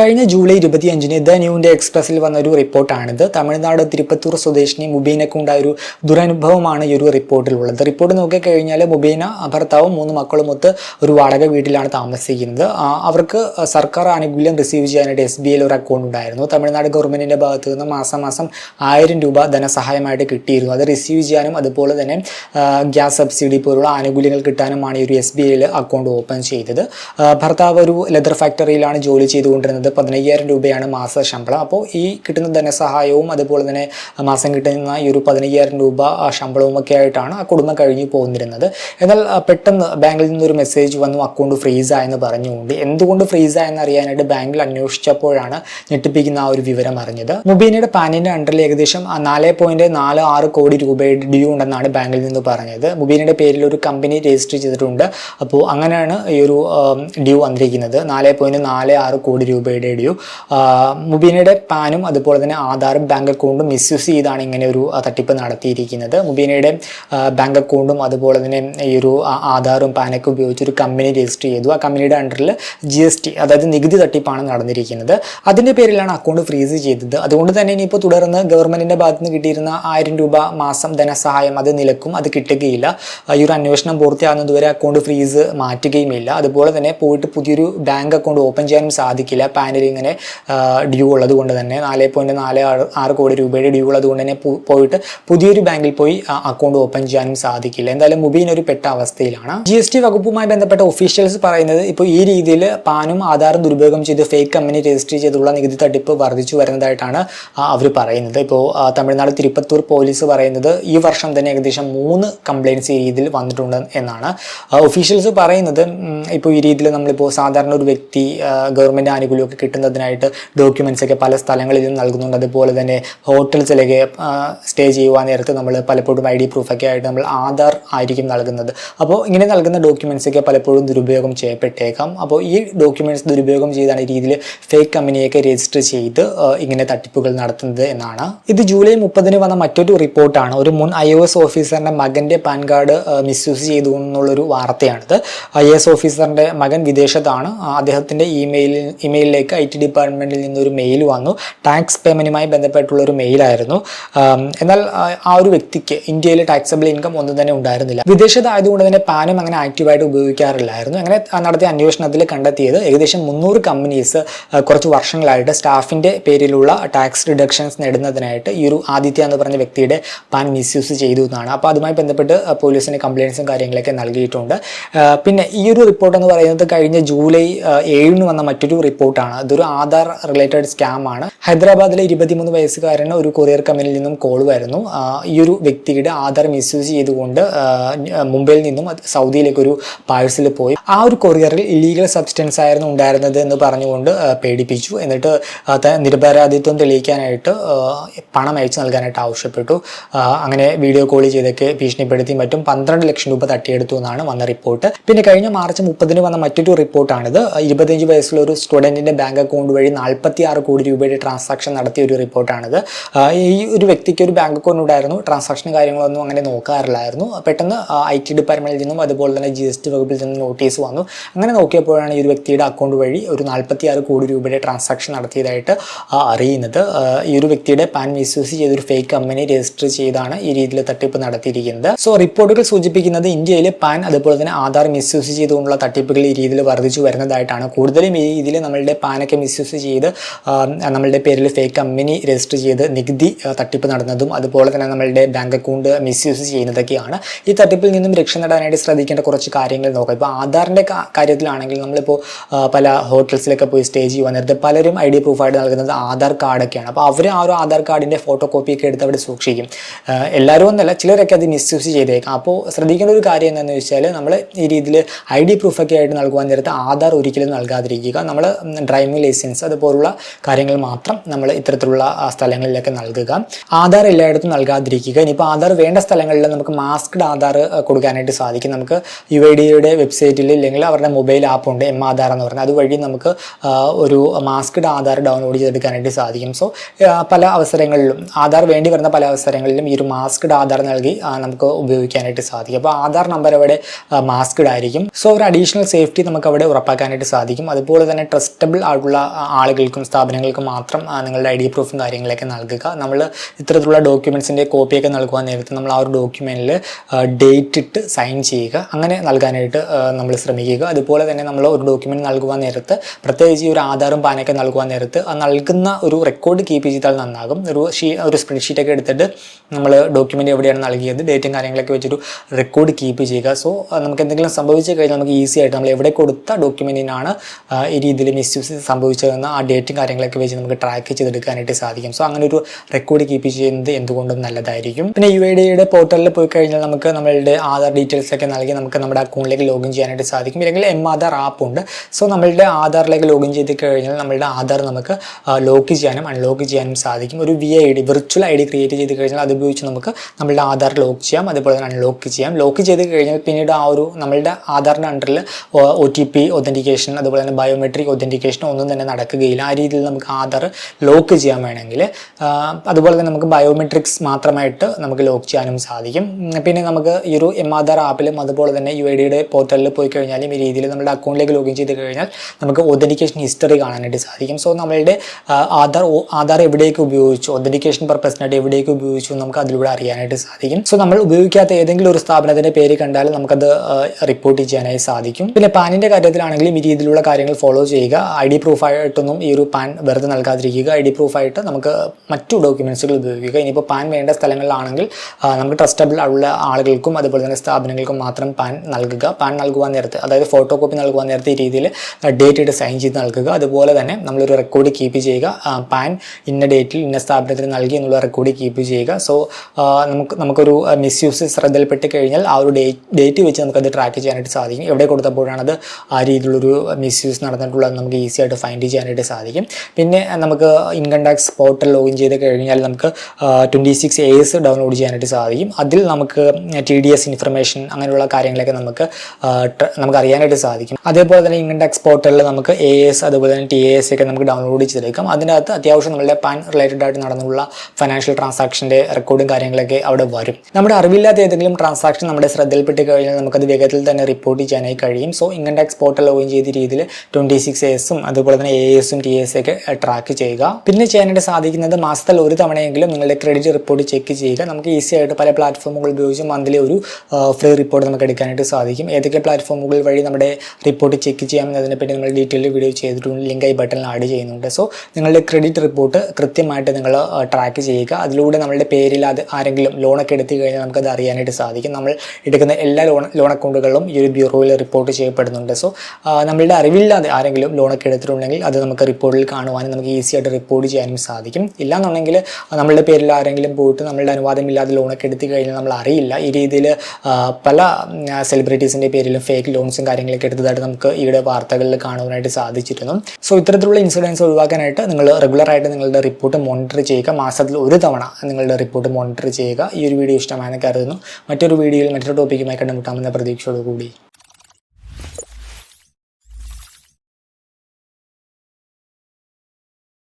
കഴിഞ്ഞ ജൂലൈ ഇരുപത്തിയഞ്ചിന് the new India എക്സ്പ്രസിൽ വന്ന ഒരു റിപ്പോർട്ടാണിത്. തമിഴ്നാട് തിരുപ്പത്തൂർ സ്വദേശിനി മുബീനക്ക് ഉണ്ടായ ഒരു ദുരനുഭവമാണ് ഈ ഒരു റിപ്പോർട്ടിലുള്ളത് റിപ്പോർട്ട് നോക്കിക്കഴിഞ്ഞാൽ മുബീന ഭർത്താവും മൂന്ന് മക്കളുമൊത്ത് ഒരു വാടക വീട്ടിലാണ് താമസിക്കുന്നത്. അവർക്ക് സർക്കാർ ആനുകൂല്യം റിസീവ് ചെയ്യാനായിട്ട് എസ് ബി ഐയിൽ ഒരു അക്കൗണ്ട് ഉണ്ടായിരുന്നു. തമിഴ്നാട് ഗവൺമെന്റിന്റെ ഭാഗത്ത് നിന്ന് മാസം മാസം ആയിരം രൂപ ധനസഹായമായിട്ട് കിട്ടിയിരുന്നു. അത് റിസീവ് ചെയ്യാനും അതുപോലെ തന്നെ ഗ്യാസ് സബ്സിഡി പോലുള്ള ആനുകൂല്യങ്ങൾ കിട്ടാനുമാണ് ഈ ഒരു എസ് ബി ഐയിൽ അക്കൗണ്ട് ഓപ്പൺ ചെയ്തത്. ഭർത്താവ് ഒരു ലെതർ ഫാക്ടറിയിലാണ് ജോലി ചെയ്തുകൊണ്ടിരുന്നത്. പതിനയ്യായിരം രൂപയാണ് മാസ ശമ്പളം. അപ്പോൾ ഈ കിട്ടുന്ന ധനസഹായവും അതുപോലെ തന്നെ മാസം കിട്ടുന്ന ഈ ഒരു പതിനയ്യായിരം രൂപ ശമ്പളവും ഒക്കെ ആയിട്ടാണ് ആ കുടുംബം കഴിഞ്ഞു പോകുന്നിരുന്നത് എന്നാൽ പെട്ടെന്ന് ബാങ്കിൽ നിന്നൊരു മെസ്സേജ് വന്നു അക്കൗണ്ട് ഫ്രീസ് ആയെന്ന് പറഞ്ഞുകൊണ്ട്. എന്തുകൊണ്ട് ഫ്രീസ് ആയെന്ന് അറിയാനായിട്ട് ബാങ്കിൽ അന്വേഷിച്ചപ്പോഴാണ് ഞെട്ടിപ്പിക്കുന്ന ആ ഒരു വിവരം അറിഞ്ഞത്. മുബീനയുടെ പാനിന്റെ അണ്ടറിൽ ഏകദേശം നാല് പോയിന്റ് നാല് ആറ് കോടി രൂപയുടെ ഡ്യൂ ഉണ്ടെന്നാണ് ബാങ്കിൽ നിന്ന് പറഞ്ഞത്. മുബീനയുടെ പേരിൽ ഒരു കമ്പനി രജിസ്റ്റർ ചെയ്തിട്ടുണ്ട്. അപ്പോൾ അങ്ങനെയാണ് ഈ ഒരു ഡ്യൂ വന്നിരിക്കുന്നത്. നാല് പോയിന്റ് നാല് ആറ് കോടി രൂപയുടെ ഡ്യൂ മുബീനയുടെ പാനും അതുപോലെ തന്നെ ആധാറും ബാങ്ക് അക്കൗണ്ടും മിസ്യൂസ് ചെയ്താണ് ഇങ്ങനെ ഒരു തട്ടിപ്പ് നടത്തിയിരിക്കുന്നത്. മുബീനയുടെ ബാങ്ക് അക്കൗണ്ടും അതുപോലെ തന്നെ ഈ ഒരു ആധാറും പാനൊക്കെ ഉപയോഗിച്ച് ഒരു കമ്പനി രജിസ്റ്റർ ചെയ്തു. ആ കമ്പനിയുടെ അണ്ടറിൽ ജി എസ് ടി അതായത് നികുതി തട്ടിപ്പാണ് നടന്നിരിക്കുന്നത്. അതിന്റെ പേരിലാണ് അക്കൗണ്ട് ഫ്രീസ് ചെയ്തത്. അതുകൊണ്ട് തന്നെ ഇനിയിപ്പോൾ തുടർന്ന് ഗവൺമെന്റിന്റെ ഭാഗത്തുനിന്ന് കിട്ടിയിരുന്ന ആയിരം രൂപ മാസം ധനസഹായം അത് നിലക്കും. അത് കിട്ടുകയില്ല. ഈ ഒരു അന്വേഷണം പൂർത്തിയാകുന്നതുവരെ അക്കൗണ്ട് ഫ്രീസ് മാറ്റുകയുമില്ല. അതുപോലെ തന്നെ പോയിട്ട് പുതിയൊരു ബാങ്ക് അക്കൗണ്ട് ഓപ്പൺ ചെയ്യാനും സാധിക്കില്ല. പാനിൽ ഇങ്ങനെ ഡ്യൂ ഉള്ളത് കൊണ്ട് തന്നെ നാല് പോയിന്റ് നാല് ആറ് കോടി രൂപയുടെ ഡ്യൂ ഉള്ളത് കൊണ്ട് തന്നെ പോയിട്ട് പുതിയൊരു ബാങ്കിൽ പോയി അക്കൗണ്ട് ഓപ്പൺ ചെയ്യാനും സാധിക്കില്ല. എന്തായാലും മുബീൻ ഒരു പെട്ട അവസ്ഥയിലാണ്. ജി എസ് ടി വകുപ്പുമായി ബന്ധപ്പെട്ട ഒഫീഷ്യൽസ് പറയുന്നത് ഇപ്പോൾ ഈ രീതിയിൽ പാനും ആധാറും ദുരുപയോഗം ചെയ്ത് ഫേക്ക് കമ്പനി രജിസ്റ്റർ ചെയ്തുള്ള നികുതി തട്ടിപ്പ് വർദ്ധിച്ചു വരുന്നതായിട്ടാണ് അവർ പറയുന്നത്. ഇപ്പോൾ തമിഴ്നാട് തിരുപ്പത്തൂർ പോലീസ് പറയുന്നത് ഈ വർഷം തന്നെ ഏകദേശം മൂന്ന് കംപ്ലയിന്റ്സ് ഈ രീതിയിൽ വന്നിട്ടുണ്ട് എന്നാണ്. ഒഫീഷ്യൽസ് പറയുന്നത് ഇപ്പോൾ ഈ രീതിയിൽ നമ്മളിപ്പോൾ സാധാരണ ഒരു വ്യക്തി ഗവൺമെന്റ് ആനുകൂല്യമൊക്കെ കിട്ടുന്നതിനായിട്ട് ഡോക്യുമെൻസ് ഒക്കെ പല സ്ഥലങ്ങളിൽ സ്ഥലങ്ങളിലും നൽകുന്നുണ്ട്. അതുപോലെ തന്നെ ഹോട്ടൽസിലൊക്കെ സ്റ്റേ ചെയ്യുവാൻ നേരത്ത് നമ്മൾ പലപ്പോഴും ഐ ഡി പ്രൂഫൊക്കെ ആയിട്ട് നമ്മൾ ആധാർ ആയിരിക്കും നൽകുന്നത്. അപ്പോൾ ഇങ്ങനെ നൽകുന്ന ഡോക്യുമെൻസ് ഒക്കെ പലപ്പോഴും ദുരുപയോഗം ചെയ്യപ്പെട്ടേക്കാം. അപ്പോൾ ഈ ഡോക്യുമെന്റ്സ് ദുരുപയോഗം ചെയ്താണ് ഈ രീതിയിൽ ഫേക്ക് കമ്പനിയൊക്കെ രജിസ്റ്റർ ചെയ്ത് ഇങ്ങനെ തട്ടിപ്പുകൾ നടത്തുന്നത് എന്നാണ്. ഇത് ജൂലൈ മുപ്പതിന് വന്ന മറ്റൊരു റിപ്പോർട്ടാണ് ഒരു മുൻ ഐ എസ് ഓഫീസറിന്റെ മകന്റെ പാൻ കാർഡ് മിസ്യൂസ് ചെയ്തു എന്നുള്ളൊരു വാർത്തയാണിത്. ഐ എസ് ഓഫീസറിന്റെ മകൻ വിദേശത്താണ്. അദ്ദേഹത്തിന്റെ ഇമെയിൽ ഇമെയിലിൽ ഇമെയിലിലേക്ക് ഐ ടി ഡിപ്പാർട്ട്മെന്റിൽ നിന്നൊരു മെയിൽ വന്നു. ടാക്സ് പേയ്മെന്റുമായി ബന്ധപ്പെട്ടുള്ള ഒരു മെയിലായിരുന്നു എന്നാൽ ആ, ഒരു വ്യക്തിക്ക് ഇന്ത്യയിൽ ടാക്സബിൾ ഇൻകം ഒന്നും തന്നെ ഉണ്ടായിരുന്നില്ല. വിദേശത്തായതുകൊണ്ട് തന്നെ പാനും അങ്ങനെ ആക്റ്റീവായിട്ട് ഉപയോഗിക്കാറില്ലായിരുന്നു. അങ്ങനെ നടത്തിയ അന്വേഷണത്തിൽ കണ്ടെത്തിയത് ഏകദേശം മുന്നൂറ് കമ്പനീസ് കുറച്ച് വർഷങ്ങളായിട്ട് സ്റ്റാഫിന്റെ പേരിലുള്ള ടാക്സ് റിഡക്ഷൻസ് നേടുന്നതിനായിട്ട് ഈ ഒരു ആദിത്യ എന്ന് പറഞ്ഞ വ്യക്തിയുടെ പാൻ മിസ്യൂസ് ചെയ്തു എന്നാണ്. അപ്പോൾ അതുമായി ബന്ധപ്പെട്ട് പോലീസിന് കംപ്ലയിൻസും കാര്യങ്ങളൊക്കെ നൽകിയിട്ടുണ്ട്. പിന്നെ ഈ ഒരു റിപ്പോർട്ട് എന്ന് പറയുന്നത് കഴിഞ്ഞ ജൂലൈ ഏഴിന് വന്ന മറ്റൊരു റിപ്പോർട്ടാണ്. ഇതൊരു ആധാർ റിലേറ്റഡ് സ്കാം ആണ്. ഹൈദരാബാദിലെ ഇരുപത്തിമൂന്ന് വയസ്സുകാരന് ഒരു കൊറിയർ കമ്പനിയിൽ നിന്നും കോൾ വരുന്നു. ഈ ഒരു വ്യക്തിയുടെ ആധാർ മിസ്യൂസ് ചെയ്തുകൊണ്ട് മുംബൈയിൽ നിന്നും സൗദിയിലേക്ക് ഒരു പാഴ്സൽ പോയി. ആ ഒരു കൊറിയറിൽ ഇല്ലീഗൽ സബ്സ്റ്റൻസ് ആയിരുന്നു ഉണ്ടായിരുന്നത് എന്ന് പറഞ്ഞുകൊണ്ട് പേടിപ്പിച്ചു. എന്നിട്ട് നിരപരാധിത്വം തെളിയിക്കാനായിട്ട് പണം അയച്ചു നൽകാനായിട്ട് ആവശ്യപ്പെട്ടു. അങ്ങനെ വീഡിയോ കോൾ ചെയ്തൊക്കെ ഭീഷണിപ്പെടുത്തി മറ്റും പന്ത്രണ്ട് ലക്ഷം രൂപ തട്ടിയെടുത്തു എന്നാണ് വന്ന റിപ്പോർട്ട് പിന്നെ കഴിഞ്ഞ മാർച്ച് മുപ്പതിന് വന്ന മറ്റൊരു റിപ്പോർട്ടാണിത് ഇരുപത്തിയഞ്ച് വയസ്സുള്ള ഒരു സ്റ്റുഡന്റിന്റെ ബാങ്ക് അക്കൗണ്ട് വഴി നാൽപ്പത്തി ആറ് കോടി രൂപയുടെ ട്രാൻസാക്ഷൻ നടത്തിയ ഒരു റിപ്പോർട്ടാണിത്. ഈ ഒരു വ്യക്തിക്ക് ഒരു ബാങ്ക് അക്കൗണ്ട് ഉണ്ടായിരുന്നു. ട്രാൻസാക്ഷൻ കാര്യങ്ങളൊന്നും അങ്ങനെ നോക്കാറില്ലായിരുന്നു. പെട്ടെന്ന് ഐ ടി ഡിപ്പാർട്ട്മെന്റിൽ നിന്നും അതുപോലെ തന്നെ ജി എസ് ടി വകുപ്പിൽ നിന്നും നോട്ടീസ് വന്നു. അങ്ങനെ നോക്കിയപ്പോഴാണ് ഈ ഒരു വ്യക്തിയുടെ അക്കൗണ്ട് വഴി ഒരു നാൽപ്പത്തി ആറ് കോടി രൂപയുടെ ട്രാൻസാക്ഷൻ നടത്തിയതായിട്ട് അറിയുന്നത്. ഈ ഒരു വ്യക്തിയുടെ പാൻ മിസ്യൂസ് ചെയ്തൊരു ഫേക്ക് കമ്പനി രജിസ്റ്റർ ചെയ്താണ് ഈ രീതിയിൽ തട്ടിപ്പ് നടത്തിയിരിക്കുന്നത്. സോ റിപ്പോർട്ടുകൾ സൂചിപ്പിക്കുന്നത് ഇന്ത്യയിലെ പാൻ അതുപോലെ തന്നെ ആധാർ മിസ്യൂസ് ചെയ്തുകൊണ്ടുള്ള തട്ടിപ്പുകൾ ഈ രീതിയിൽ വർദ്ധിച്ചു വരുന്നതായിട്ടാണ്. കൂടുതലും ഈ രീതിയിൽ നമ്മളുടെ പാനൊക്കെ മിസ്യൂസ് ചെയ്ത് നമ്മളുടെ പേരിൽ ഫേക്ക് കമ്പനി രജിസ്റ്റർ ചെയ്ത് നികുതി തട്ടിപ്പ് നടന്നതും അതുപോലെ തന്നെ നമ്മളുടെ ബാങ്ക് അക്കൗണ്ട് മിസ്യൂസ് ചെയ്യുന്നതൊക്കെയാണ്. ഈ തട്ടിപ്പിൽ നിന്നും രക്ഷ നേടാനായിട്ട് ശ്രദ്ധിക്കേണ്ട കുറച്ച് കാര്യങ്ങൾ നോക്കാം. ഇപ്പോൾ ആധാറിന്റെ കാര്യത്തിലാണെങ്കിൽ നമ്മളിപ്പോൾ പല ഹോട്ടൽസിലൊക്കെ പോയി സ്റ്റേ ചെയ്യുവാൻ നേരത്തെ പലരും ഐ ഡി പ്രൂഫായിട്ട് നൽകുന്നത് ആധാർ കാർഡൊക്കെയാണ് അപ്പോൾ അവർ ആ ഒരു ആധാർ കാർഡിന്റെ ഫോട്ടോ കോപ്പിയൊക്കെ എടുത്ത് അവിടെ സൂക്ഷിക്കും. എല്ലാവരും ഒന്നല്ല ചിലരൊക്കെ അത് മിസ്യൂസ് ചെയ്തേക്കാം. അപ്പോൾ ശ്രദ്ധിക്കേണ്ട ഒരു കാര്യം എന്താണെന്ന് വെച്ചാൽ നമ്മൾ ഈ രീതിയിൽ ഐ ഡി പ്രൂഫൊക്കെ ആയിട്ട് നൽകുവാൻ നേരത്തെ ആധാർ ഒരിക്കലും നൽകാതിരിക്കുക. നമ്മൾ ഡ്രൈവിംഗ് ലൈസൻസ് അതുപോലുള്ള കാര്യങ്ങൾ മാത്രം നമ്മൾ ഇത്തരത്തിലുള്ള സ്ഥലങ്ങളിലൊക്കെ നൽകുക. ആധാർ എല്ലായിടത്തും നൽകാതിരിക്കുക. ഇനിയിപ്പോൾ ആധാർ വേണ്ട സ്ഥലങ്ങളിൽ നമുക്ക് മാസ്ക്ഡ് ആധാർ കൊടുക്കാനായിട്ട് സാധിക്കും. നമുക്ക് യു ഐ ഡിയുടെ വെബ്സൈറ്റിൽ ഇല്ലെങ്കിൽ അവരുടെ മൊബൈൽ ആപ്പ് ഉണ്ട് എം ആധാർ എന്ന് പറഞ്ഞാൽ. അതുവഴി നമുക്ക് ഒരു മാസ്ക്ഡ് ആധാർ ഡൗൺലോഡ് ചെയ്തെടുക്കാനായിട്ട് സാധിക്കും. സോ പല അവസരങ്ങളിലും ആധാർ വേണ്ടി വരുന്ന പല അവസരങ്ങളിലും ഈ ഒരു മാസ്ക്ഡ് ആധാർ നൽകി നമുക്ക് ഉപയോഗിക്കാനായിട്ട് സാധിക്കും. അപ്പോൾ ആധാർ നമ്പർ അവിടെ മാസ്ക്ഡ് ആയിരിക്കും. സോ ഒരു അഡീഷണൽ സേഫ്റ്റി നമുക്ക് അവിടെ ഉറപ്പാക്കാനായിട്ട് സാധിക്കും. അതുപോലെ തന്നെ ട്രസ്റ്റബിൾ ആയിട്ടുള്ള ആളുകൾക്കും സ്ഥാപനങ്ങൾക്കും മാത്രം നിങ്ങളുടെ ഐ ഡി പ്രൂഫും കാര്യങ്ങളൊക്കെ നൽകുക. നമ്മൾ ഇത്തരത്തിലുള്ള ഡോക്യുമെൻസിന്റെ കോപ്പിയൊക്കെ നൽകുവാൻ നേരത്തെ നമ്മൾ ആ ഒരു ഡോക്യുമെന്റിൽ ഡേറ്റ് ഇട്ട് സൈൻ ചെയ്യുക. അങ്ങനെ നൽകാനായിട്ട് നമ്മൾ ശ്രമിക്കുക. അതുപോലെ തന്നെ നമ്മൾ ഒരു ഡോക്യുമെന്റ് നൽകുവാൻ നേരത്ത് പ്രത്യേകിച്ച് ഒരു ആധാറും പാനൊക്കെ നൽകുവാൻ നേരത്ത് നൽകുന്ന ഒരു റെക്കോർഡ് കീപ്പ് ചെയ്താൽ നന്നാകും. ഒരു ഷീ ഒരു സ്പ്രെഡ്ഷീറ്റൊക്കെ എടുത്തിട്ട് നമ്മൾ ഡോക്യുമെന്റ് എവിടെയാണ് നൽകിയത് ഡേറ്റും കാര്യങ്ങളൊക്കെ വെച്ചൊരു റെക്കോർഡ് കീപ്പ് ചെയ്യുക. സോ നമുക്ക് എന്തെങ്കിലും സംഭവിച്ചു കഴിഞ്ഞാൽ നമുക്ക് ഈസി ആയിട്ട് നമ്മൾ എവിടെ കൊടുത്ത ഡോക്യുമെന്റിനാണ് ഈ രീതിയിൽ മിസ്യൂസ് സംഭവിച്ചതെന്ന് ആ ഡേറ്റും കാര്യങ്ങളൊക്കെ വെച്ച് നമുക്ക് ട്രാക്ക് ചെയ്തെടുക്കാനായിട്ട് സാധിക്കും. സോ അങ്ങനെ ഒരു റെക്കോർഡ് കീപ്പ് ചെയ്യുന്നത് എന്തുകൊണ്ടും നല്ലതായിരിക്കും. പിന്നെ യു ഐ ഡിയുടെ പോർട്ടലിൽ പോയി കഴിഞ്ഞാൽ നമുക്ക് നമ്മളുടെ ആധാർ ഡീറ്റെയിൽസ് ഒക്കെ നൽകി നമുക്ക് നമ്മുടെ അക്കൗണ്ടിലേക്ക് ലോഗിൻ ചെയ്യാനായിട്ട് സാധിക്കും. ഇല്ലെങ്കിൽ എം ആധാർ ആപ്പ് ഉണ്ട്. സോ നമ്മളുടെ ആധാറിലേക്ക് ലോഗിൻ ചെയ്ത് കഴിഞ്ഞാൽ നമ്മളുടെ ആധാർ നമുക്ക് ലോക്ക് ചെയ്യാനും അൺലോക്ക് ചെയ്യാനും സാധിക്കും. ഒരു V I D virtual I D create ചെയ്ത് കഴിഞ്ഞാൽ അത് ഉപയോഗിച്ച് നമുക്ക് നമ്മളുടെ ആധാർ ലോക്ക് ചെയ്യാം. അതുപോലെ തന്നെ അൺലോക്ക് ചെയ്യാം. ലോക്ക് ചെയ്ത് കഴിഞ്ഞാൽ പിന്നീട് ആ ഒരു നമ്മളുടെ ആധാറിന്റെ അണ്ടറിൽ ഒ ടി പി ഒതന്റിക്കേഷൻ അതുപോലെ തന്നെ ബയോമെട്രിക് ഒതന്റിക്കേഷൻ ഒന്നും തന്നെ നടക്കുകയില്ല. ആ രീതിയിൽ നമുക്ക് ആധാർ ലോക്ക് ചെയ്യാൻ വേണമെങ്കിൽ അതുപോലെ തന്നെ നമുക്ക് ബയോമെട്രിക്സ് മാത്രമായിട്ട് നമുക്ക് ലോക്ക് ചെയ്യാനും സാധിക്കും. പിന്നെ നമുക്ക് ഈ ഒരു എം ആധാർ ആപ്പിലും അതുപോലെ തന്നെ യു ഐ ഡിയുടെ പോർട്ടലിൽ പോയി കഴിഞ്ഞാലും ഈ രീതിയിൽ നമ്മുടെ അക്കൗണ്ടിലേക്ക് ലോഗിൻ ചെയ്ത് കഴിഞ്ഞാൽ നമുക്ക് ഒതന്റിക്കേഷൻ ഹിസ്റ്ററി കാണാനായിട്ട് സാധിക്കും. സോ നമ്മളുടെ ആധാർ ആധാർ എവിടേക്ക് ഉപയോഗിച്ചു ഒതന്റിക്കേഷൻ പർപ്പസിനായിട്ട് എവിടേക്ക് ഉപയോഗിച്ചു നമുക്ക് അതിലൂടെ അറിയാനായിട്ട് സാധിക്കും. സോ നമ്മൾ ഉപയോഗിക്കാത്ത ഏതെങ്കിലും ഒരു സ്ഥാപനത്തിന്റെ പേര് കണ്ടാൽ നമുക്കത് റിപ്പോർട്ട് ചെയ്യാനായി സാധിക്കും. പിന്നെ പാനിന്റെ കാര്യത്തിലാണെങ്കിലും ഈ രീതിയിലുള്ള കാര്യങ്ങൾ ഫോളോ ചെയ്യുക. ഐ ഡി പ്രൂഫായിട്ടൊന്നും ഈ ഒരു പാൻ വെറുതെ നൽകാതിരിക്കുക. ഐ ഡി പ്രൂഫായിട്ട് നമുക്ക് മറ്റു ഡോക്യുമെൻസുകൾ ഉപയോഗിക്കുക. ഇനിയിപ്പോൾ പാൻ വേണ്ട സ്ഥലങ്ങളിലാണെങ്കിൽ നമുക്ക് ട്രസ്റ്റബിൾ ഉള്ള ആളുകൾക്കും അതുപോലെ തന്നെ സ്ഥാപനങ്ങൾക്കും മാത്രം പാൻ നൽകുക. പാൻ നൽകുവാൻ നേരത്ത് അതായത് ഫോട്ടോ കോപ്പി നൽകുവാൻ നേരത്തെ ഈ രീതിയിൽ ഡേറ്റ് ഇട്ട് സൈൻ ചെയ്ത് നൽകുക. അതുപോലെ തന്നെ നമ്മളൊരു റെക്കോർഡ് കീപ്പ് ചെയ്യുക. പാൻ ഇന്ന ഡേറ്റിൽ ഇന്ന സ്ഥാപനത്തിന് നൽകി എന്നുള്ള റെക്കോർഡ് കീപ്പ് ചെയ്യുക. സോ നമുക്ക് നമുക്കൊരു മിസ്യൂസ് ശ്രദ്ധയിൽപ്പെട്ട് കഴിഞ്ഞാൽ ആ ഒരു ഡേറ്റ് വെച്ച് നമുക്കത് ട്രാക്ക് ചെയ്യാനായിട്ട് സാധിക്കും. എവിടെ കൊടുത്തപ്പോഴാണത് ആ രീതിയിലുള്ളൊരു മിസ്യൂസ് നടന്നിട്ടുള്ളത് നമുക്ക് ഈസി ആയിട്ട് ഫൈൻഡ് ചെയ്യാനായിട്ട് സാധിക്കും. പിന്നെ നമുക്ക് ഇൻകം ടാക്സ് പോർട്ടൽ ലോഗിൻ ചെയ്ത് കഴിഞ്ഞാൽ നമുക്ക് ട്വന്റി സിക്സ് എസ് ഡൗൺലോഡ് ചെയ്യാനായിട്ട് സാധിക്കും. അതിൽ നമുക്ക് ടി ഡി എസ് ഇൻഫർമേഷൻ അങ്ങനെയുള്ള കാര്യങ്ങളൊക്കെ നമുക്ക് നമുക്ക് അറിയാനായിട്ട് സാധിക്കും. അതേപോലെ തന്നെ ഇൻകം ടാക്സ് പോർട്ടലിൽ നമുക്ക് എ എസ് അതുപോലെ തന്നെ ടി എ എസ് ഒക്കെ നമുക്ക് ഡൗൺലോഡ് ചെയ്തെടുക്കാം. അതിനകത്ത് അത്യാവശ്യം നമ്മുടെ പാൻ റിലേറ്റഡ് ആയിട്ട് നടന്നുള്ള ഫൈനാൻഷ്യൽ ട്രാൻസാക്ഷന്റെ റെക്കോർഡും കാര്യങ്ങളൊക്കെ അവിടെ വരും. നമ്മുടെ അറിവില്ലാത്ത ഏതെങ്കിലും ട്രാൻസാക്ഷൻ നമ്മുടെ ശ്രദ്ധയിൽപ്പെട്ട് കഴിഞ്ഞാൽ നമുക്കത് വേഗത്തിൽ തന്നെ റിപ്പോർട്ട് ചെയ്യാനായി കഴിയും. So income tax portal login ചെയ്ത രീതിയിൽ ട്വന്റി സിക്സ് എസും അതുപോലെ തന്നെ എ എസും ടി എസ് ഒക്കെ ട്രാക്ക് ചെയ്യുക. പിന്നെ ചെയ്യാനായിട്ട് സാധിക്കുന്നത് മാസത്തിൽ ഒരു തവണയെങ്കിലും നിങ്ങളുടെ ക്രെഡിറ്റ് റിപ്പോർട്ട് ചെക്ക് ചെയ്യുക. നമുക്ക് ഈസി ആയിട്ട് പല പ്ലാറ്റ്ഫോമുകൾ ഉപയോഗിച്ച് മന്ത്ലി ഒരു ഫ്രീ റിപ്പോർട്ട് നമുക്ക് എടുക്കാനായിട്ട് സാധിക്കും. ഏതൊക്കെ പ്ലാറ്റ്ഫോമുകൾ വഴി നമ്മുടെ റിപ്പോർട്ട് ചെക്ക് ചെയ്യാമെന്നതിനെ പറ്റി നമ്മൾ ഡീറ്റെയിൽ വീഡിയോ ചെയ്തിട്ടുണ്ട്. ലിങ്ക് ഈ ബട്ടണിൽ ആഡ് ചെയ്യുന്നുണ്ട്. സോ നിങ്ങളുടെ ക്രെഡിറ്റ് റിപ്പോർട്ട് കൃത്യമായിട്ട് നിങ്ങൾ ട്രാക്ക് ചെയ്യുക. അതിലൂടെ നമ്മളുടെ പേരിൽ അത് ആരെങ്കിലും ലോണൊക്കെ എടുത്തു കഴിഞ്ഞാൽ നമുക്കത് അറിയാനായിട്ട് സാധിക്കും. നമ്മൾ എടുക്കുന്ന എല്ലാ ലോൺ ലോൺ അക്കൗണ്ടുകളും ഈ ഒരു ബ്യൂറോയിൽ റിപ്പോർട്ട് ചെയ്യപ്പെടുന്നുണ്ട്. സോ നമ്മളുടെ അറിവില്ലാതെ ആരെങ്കിലും ലോണൊക്കെ എടുത്തിട്ടുണ്ടെങ്കിൽ അത് നമുക്ക് റിപ്പോർട്ടിൽ കാണുവാനും നമുക്ക് ഈസി ആയിട്ട് റിപ്പോർട്ട് ചെയ്യാനും സാധിക്കും. ഇല്ലാന്നുണ്ടെങ്കിൽ നമ്മളുടെ പേരിൽ ആരെങ്കിലും പോയിട്ട് നമ്മളുടെ അനുവാദമില്ലാതെ ലോണൊക്കെ എടുത്തു കഴിഞ്ഞാൽ നമ്മൾ അറിയില്ല. ഈ രീതിയിൽ പല സെലിബ്രിറ്റീസിന്റെ പേരിലും ഫേക്ക് ലോൺസും കാര്യങ്ങളൊക്കെ എടുത്തതായിട്ട് നമുക്ക് ഈയിടെ വാർത്തകളിൽ കാണുവാനായിട്ട് സാധിച്ചിരുന്നു. സോ ഇത്തരത്തിലുള്ള ഇൻസിഡൻസ് ഒഴിവാക്കാനായിട്ട് നിങ്ങൾ റെഗുലറായിട്ട് നിങ്ങളുടെ റിപ്പോർട്ട് മോണിറ്റർ ചെയ്യുക. മാസത്തിൽ ഒരു തവണ നിങ്ങളുടെ റിപ്പോർട്ട് മോണിറ്റർ ചെയ്യുക. ഈ ഒരു വീഡിയോ ഇഷ്ടമായെന്ന് കരുതുന്നു. മറ്റൊരു വീഡിയോയിൽ മറ്റൊരു ടോപ്പിക്കുമായി കണ്ടുമുട്ടാമെന്ന പ്രതീക്ഷയോടുകൂടി.